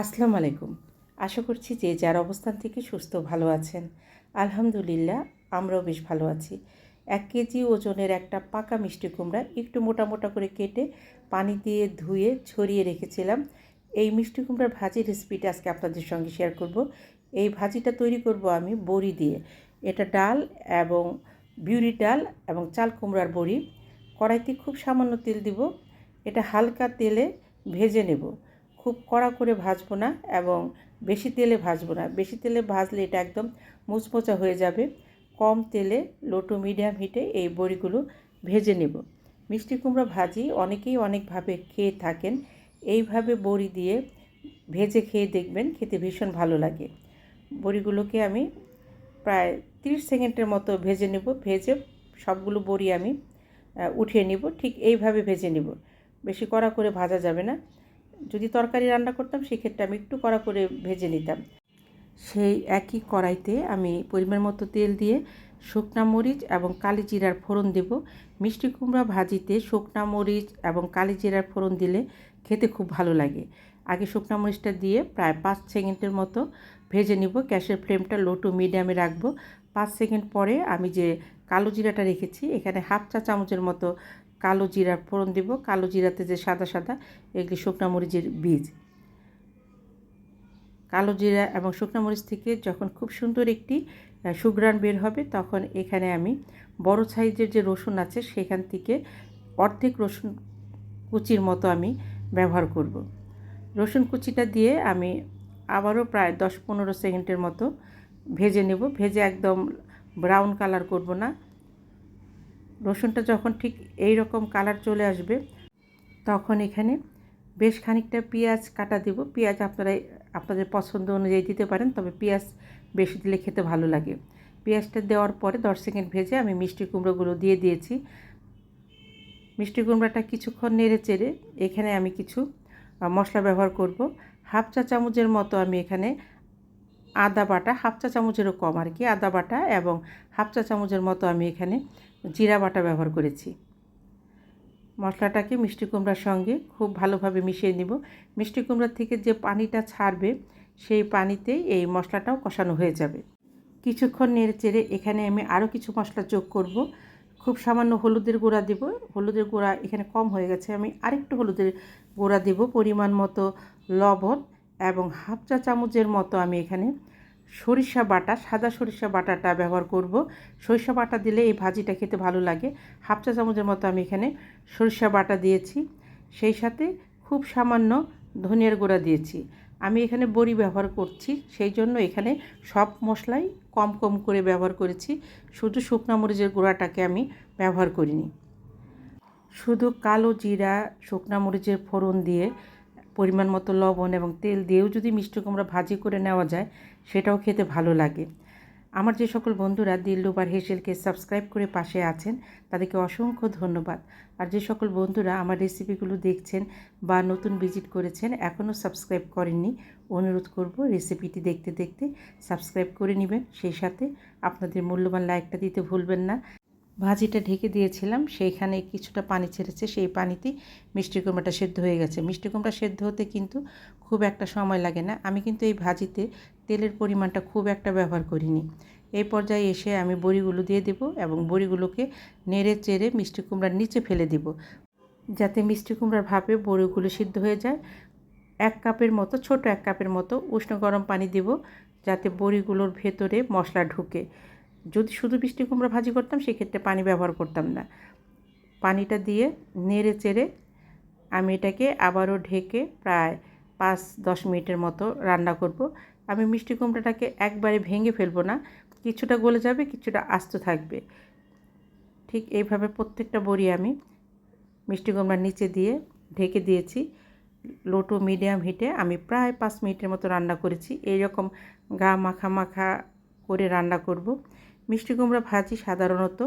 আসসালামু আলাইকুম। আশা করছি যে যার অবস্থান থেকে সুস্থ ভালো আছেন। আলহামদুলিল্লাহ, আমরাও বেশ ভালো আছি। এক কেজি ওজনের একটা পাকা মিষ্টি কুমড়া একটু মোটা মোটা করে কেটে পানি দিয়ে ধুয়ে ছড়িয়ে রেখেছিলাম। এই মিষ্টি কুমড়ার ভাজি রেসিপিটা আজকে আপনাদের সঙ্গে শেয়ার করব। এই ভাজিটা তৈরি করব আমি বড়ি দিয়ে। এটা ডাল এবং বিউরি ডাল এবং চাল কুমড়ার বড়ি। কড়াইতে খুব সামান্য তেল দিব। এটা হালকা তেলে ভেজে নেব। খুব কড়া করে ভাজবো না এবং বেশি তেলে ভাজবো না। বেশি তেলে ভাজলে এটা একদম মুচমোচা হয়ে যাবে। কম তেলে লো টু মিডিয়াম হিটে এই বড়িগুলো ভেজে নেব। মিষ্টি কুমড়া ভাজি অনেকেই অনেকভাবে খেয়ে থাকেন। এইভাবে বড়ি দিয়ে ভেজে খেয়ে দেখবেন, খেতে ভীষণ ভালো লাগে। বড়িগুলোকে আমি প্রায় তিরিশ সেকেন্ডের মতো ভেজে নেব। ভেজে সবগুলো বড়ি আমি উঠিয়ে নিব। ঠিক এইভাবে ভেজে নিব। বেশি কড়া করে ভাজা যাবে না। যদি তরকারি রান্না করতাম, সেক্ষেত্রে আমি একটু কড়া করে ভেজে নিতাম। সেই একই কড়াইতে আমি পরিমাণ মতো তেল দিয়ে শুকনা মরিচ এবং কালি জিরার ফোড়ন দেব। মিষ্টি কুমড়া ভাজিতে শুকনা মরিচ এবং কালি জিরার ফোড়ন দিলে খেতে খুব ভালো লাগে। আগে শুকনা মরিচটা দিয়ে প্রায় পাঁচ সেকেন্ডের মতো ভেজে নিব। গ্যাসের ফ্লেমটা লো টু মিডিয়ামে রাখব। পাঁচ সেকেন্ড পরে আমি যে কালো জিরাটা রেখেছি, এখানে হাফ চা চামচের মতো কালো জিরার ফোড়ন দেব। কালো জিরাতে যে সাদা সাদা, এগুলি শুকনা মরিচের বীজ। কালো জিরা এবং শুকনো মরিচ থেকে যখন খুব সুন্দর একটি সুঘ্রাণ বের হবে, তখন এখানে আমি বড় সাইজের যে রসুন আছে, সেখান থেকে অর্ধেক রসুন কুচির মতো আমি ব্যবহার করব। রসুন কুচিটা দিয়ে আমি আবারও প্রায় দশ পনেরো সেকেন্ডের মতো ভেজে নেব। ভেজে একদম ব্রাউন কালার করব না। রসুনটা যখন ঠিক এই রকম কালার চলে আসবে, তখন এখানে বেশ খানিকটা পেঁয়াজ কাটা দেব। পেঁয়াজ আপনারা, আপনাদের পছন্দ অনুযায়ী দিতে পারেন, তবে পেঁয়াজ বেশি দিলে খেতে ভালো লাগে। পেঁয়াজটা দেওয়ার পরে দশ সেকেন্ড ভেজে আমি মিষ্টি কুমড়োগুলো দিয়ে দিয়েছি। মিষ্টি কুমড়াটা কিছুক্ষণ নেড়ে চেড়ে এখানে আমি কিছু মশলা ব্যবহার করব। হাফ চা চামচের মতো আমি এখানে আদা বাটা হাফ চা চামচেরও কম আর কি, আদা বাটা এবং হাফ চা চামচের মতো আমি এখানে জিরা বাটা ব্যবহার করেছি। মশলাটাকে মিষ্টি কুমড়ার সঙ্গে খুব ভালোভাবে মিশিয়ে নিব। মিষ্টি কুমড়ার থেকে যে পানিটা ছাড়বে, সেই পানিতেই এই মশলাটাও কষানো হয়ে যাবে। কিছুক্ষণ নেড়ে চেড়ে এখানে আমি আরও কিছু মশলা যোগ করব। খুব সামান্য হলুদের গুঁড়া দেব। হলুদের গুঁড়া এখানে কম হয়ে গেছে। আমি আরেকটু হলুদের গুঁড়া দেব। পরিমাণ মতো লবণ এবং হাফ চা চামচের মতো আমি এখানে সরিষা বাটা, সাদা সরিষা বাটাটা ব্যবহার করব। সরিষা বাটা দিলে এই ভাজিটা খেতে ভালো লাগে। হাফ চা চামচের মতো আমি এখানে সরিষা বাটা দিয়েছি। সেই সাথে খুব সামান্য ধনিয়ার গুঁড়া দিয়েছি। আমি এখানে বড়ি ব্যবহার করছি, সেই জন্য এখানে সব মশলাই কম কম করে ব্যবহার করেছি। শুধু শুকনা মরিচের গুঁড়াটাকে আমি ব্যবহার করিনি। শুধু কালো জিরা, শুকনা মরিচের ফোড়ন দিয়ে পরিমাণ মতো লবণ এবং তেল দিয়েও যদি মিষ্টি কুমড়া ভাজি করে নেওয়া যায়, সেটাও খেতে ভালো লাগে। আমার যে সকল বন্ধুরা দিল্লুবার হেসেলকে সাবস্ক্রাইব করে পাশে আছেন, তাদেরকে অসংখ্য ধন্যবাদ। আর যে সকল বন্ধুরা আমার রেসিপিগুলো দেখছেন বা নতুন ভিজিট করেছেন এখনও সাবস্ক্রাইব করেননি, অনুরোধ করব রেসিপিটি দেখতে দেখতে সাবস্ক্রাইব করে নেবেন। সেই সাথে আপনাদের মূল্যবান লাইকটা দিতে ভুলবেন না। ভাজিটা ঢেকে দিয়েছিলাম, সেইখানে কিছুটা পানি ছেড়েছে, সেই পানিতেই মিষ্টি কুমড়াটা সেদ্ধ হয়ে গেছে। মিষ্টি কুমড়া সেদ্ধ হতে কিন্তু খুব একটা সময় লাগে না। আমি কিন্তু এই ভাজিতে তেলের পরিমাণটা খুব একটা ব্যবহার করিনি। এই পর্যায়ে এসে আমি বড়িগুলো দিয়ে দেব এবং বড়িগুলোকে নেড়ে চেড়ে মিষ্টি কুমড়ার নিচে ফেলে দিব। যাতে মিষ্টি কুমড়ার ভাপে বড়িগুলো সিদ্ধ হয়ে যায়, এক কাপের মতো, ছোট এক কাপের মতো উষ্ণ গরম পানি দেব, যাতে বড়িগুলোর ভেতরে মশলা ঢুকে। যদি শুধু মিষ্টি কুমড়া ভাজি করতাম, সেক্ষেত্রে পানি ব্যবহার করতাম না। পানিটা দিয়ে নেড়ে চেড়ে আমি এটাকে আবারও ঢেকে প্রায় পাঁচ দশ মিনিটের মতো রান্না করব। আমি মিষ্টি কুমড়াটাকে একবারে ভেঙে ফেলব না, কিছুটা গলে যাবে, কিছুটা আস্ত থাকবে। ঠিক এইভাবে প্রত্যেকটা বড়ি আমি মিষ্টি কুমড়ার নিচে দিয়ে ঢেকে দিয়েছি। লো টু মিডিয়াম হিটে আমি প্রায় পাঁচ মিনিটের মতো রান্না করেছি। এইরকম গা মাখা মাখা করে রান্না করব। মিষ্টি কুমড়া ভাজি সাধারণত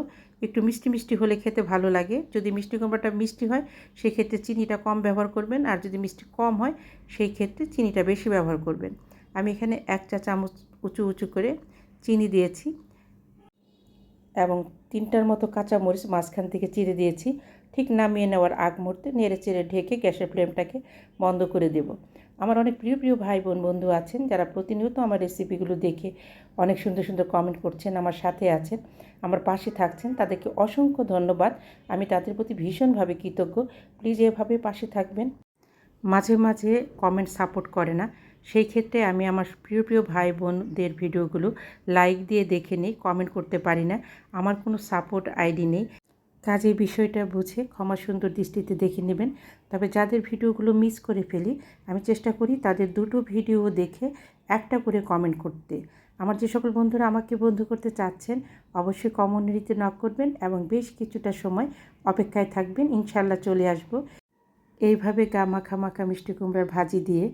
একটু মিষ্টি মিষ্টি হলে খেতে ভালো লাগে। যদি মিষ্টি কুমড়াটা মিষ্টি হয়, সেক্ষেত্রে চিনিটা কম ব্যবহার করবেন। আর যদি মিষ্টি কম হয়, সেই ক্ষেত্রে চিনিটা বেশি ব্যবহার করবেন। আমি এখানে এক চা চামচ উঁচু উঁচু করে চিনি দিয়েছি এবং তিনটার মতো কাঁচা মরিচ মাঝখান থেকে চিড়ে দিয়েছি। ঠিক নামিয়ে নেওয়ার আগ মুহূর্তে নেড়ে চেড়ে ঢেকে গ্যাসের ফ্লেমটাকে বন্ধ করে দেব। আমার অনেক প্রিয় প্রিয় ভাই বোন বন্ধু আছেন যারা প্রতিনিয়ত আমার রেসিপিগুলো দেখে অনেক সুন্দর সুন্দর কমেন্ট করছেন, আমার সাথে আছেন, আমার পাশে থাকছেন। তাদেরকে অসংখ্য ধন্যবাদ। আমি তাদের প্রতি ভীষণভাবে কৃতজ্ঞ। প্লিজ এভাবে পাশে থাকবেন। মাঝে মাঝে কমেন্ট সাপোর্ট করে না। সেই ক্ষেত্রে আমি আমার প্রিয় প্রিয় ভাই বোনদের ভিডিওগুলো লাইক দিয়ে দেখে নিই কমেন্ট করতে পারি না। আমার কোনো সাপোর্ট আইডি নেই। কাজে বিষয়টা বুঝে ক্ষমা সুন্দর দৃষ্টিতে দেখে নেবেন। তবে যাদের ভিডিওগুলো মিস করে ফেলি, আমি চেষ্টা করি তাদের দুটো ভিডিও দেখে একটা করে কমেন্ট করতে। আমার যে সকল বন্ধুরা আমাকে বন্ধু করতে চাচ্ছেন, অবশ্যই কমিউনিটিতে নক করবেন এবং বেশ কিছুটা সময় অপেক্ষায় থাকবেন। ইনশাল্লাহ চলে আসব। এইভাবে গা মাখা মাখা মিষ্টি কুমড়ার ভাজি দিয়ে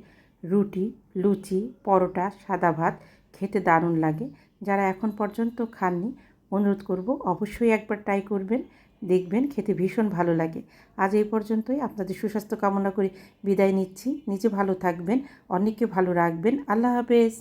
রুটি, লুচি, পরোটা, সাদা ভাত খেতে দারুণ লাগে। যারা এখন পর্যন্ত খাননি অনুরোধ করব অবশ্যই একবার ট্রাই করবেন, দেখবেন খেতে ভীষণ ভালো লাগে। আজ এই পর্যন্তই, আপনাদের সুস্বাস্থ্য কামনা করে বিদায় নিচ্ছি। নিজে ভালো থাকবেন অনেককে ভালো রাখবেন। আল্লাহ হাফেজ।